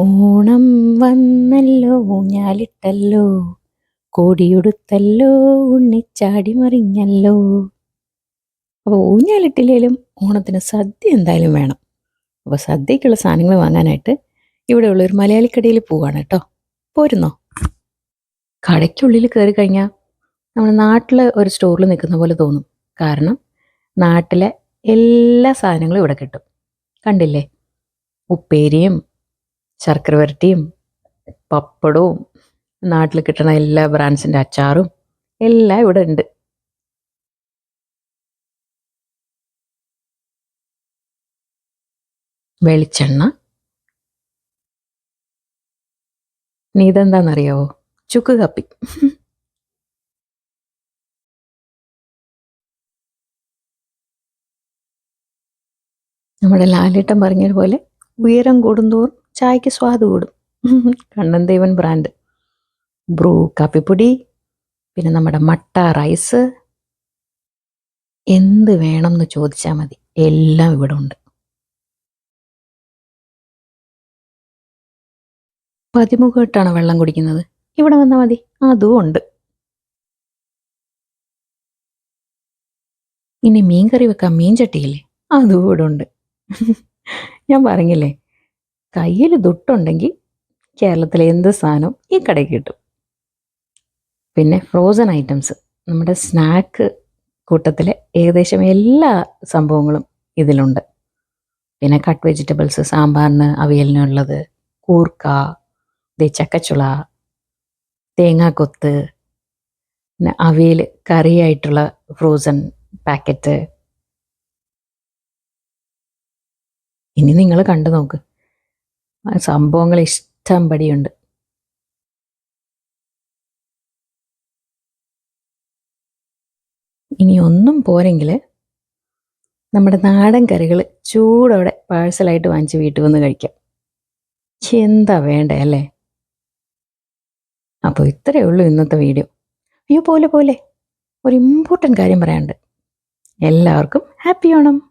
ഓണം വന്നല്ലോ ഊഞ്ഞാലിട്ടല്ലോ കോടിയുടുത്തല്ലോ ഉണ്ണിച്ചാടി മറിഞ്ഞല്ലോ. അപ്പോൾ ഊഞ്ഞാലിട്ടില്ലേലും ഓണത്തിന് സദ്യ എന്തായാലും വേണം. അപ്പോൾ സദ്യക്കുള്ള സാധനങ്ങൾ വാങ്ങാനായിട്ട് ഇവിടെയുള്ള ഒരു മലയാളിക്കടയിൽ പോവാണ് കേട്ടോ. പോരുന്നോ? കടയ്ക്കുള്ളിൽ കയറി കഴിഞ്ഞാൽ നമ്മൾ നാട്ടിലെ ഒരു സ്റ്റോറിൽ നിൽക്കുന്ന പോലെ തോന്നും. കാരണം നാട്ടിലെ എല്ലാ സാധനങ്ങളും ഇവിടെ കിട്ടും. കണ്ടില്ലേ? ഉപ്പേരിയും ശർക്കര വരട്ടിയും പപ്പടവും നാട്ടിൽ കിട്ടുന്ന എല്ലാ ബ്രാൻഡ്സിന്റെ അച്ചാറും എല്ലാം ഇവിടെ ഉണ്ട്. വെളിച്ചെണ്ണ. നീ ഇതെന്താണെന്നറിയാവോ ചുക്ക് കാപ്പി. നമ്മുടെ ലാലേട്ടൻ പറഞ്ഞതുപോലെ ഉയരം കൂടുന്തോറും ചായക്ക് സ്വാദ് കൂടും. കണ്ണൻ ദേവൻ ബ്രാൻഡ്. ബ്രൂ കാപ്പിപ്പൊടി പിന്നെ നമ്മുടെ മട്ട റൈസ്. എന്ത് വേണം എന്ന് ചോദിച്ചാൽ മതി. എല്ലാം ഇവിടെ ഉണ്ട്. പതിമുഖമായിട്ടാണ് വെള്ളം കുടിക്കുന്നത്? ഇവിടെ വന്നാൽ മതി. അതും ഉണ്ട്. ഇനി മീൻ കറി വെക്കാൻ മീൻ ചട്ടിയില്ലേ അതും ഇവിടെ ഉണ്ട്. ഞാൻ പറഞ്ഞില്ലേ? കയ്യിൽ ദുട്ടുണ്ടെങ്കിൽ കേരളത്തിലെ എന്ത് സാധനവും ഈ കടയിൽ കിട്ടും. പിന്നെ ഫ്രോസൺ ഐറ്റംസ് നമ്മുടെ സ്നാക്ക് കൂട്ടത്തിലെ ഏകദേശം എല്ലാ സംഭവങ്ങളും ഇതിലുണ്ട്. പിന്നെ കട്ട് വെജിറ്റബിൾസ് സാമ്പാറിന് അവിയലിനുള്ളത് കൂർക്ക ചക്കച്ചുള തേങ്ങാക്കൊത്ത് പിന്നെ അവിയൽ കറിയായിട്ടുള്ള ഫ്രോസൺ പാക്കറ്റ് ഇനി നിങ്ങൾ കണ്ടു നോക്ക്. സംഭവങ്ങൾ ഇഷ്ടം പടിയുണ്ട്. ഇനി ഒന്നും പോരെങ്കിൽ നമ്മുടെ നാടൻ കറികൾ ചൂടോടെ പാഴ്സലായിട്ട് വാങ്ങിച്ച് വീട്ടിൽ വന്ന് കഴിക്കാം. എന്താ വേണ്ടേ അല്ലേ? അപ്പോൾ ഇത്രയേ ഉള്ളൂ ഇന്നത്തെ വീഡിയോ. അയ്യോ പോലെ പോലെ. ഒരു ഇമ്പോർട്ടന്റ് കാര്യം പറയാനുണ്ട്. എല്ലാവർക്കും ഹാപ്പി ഓണം.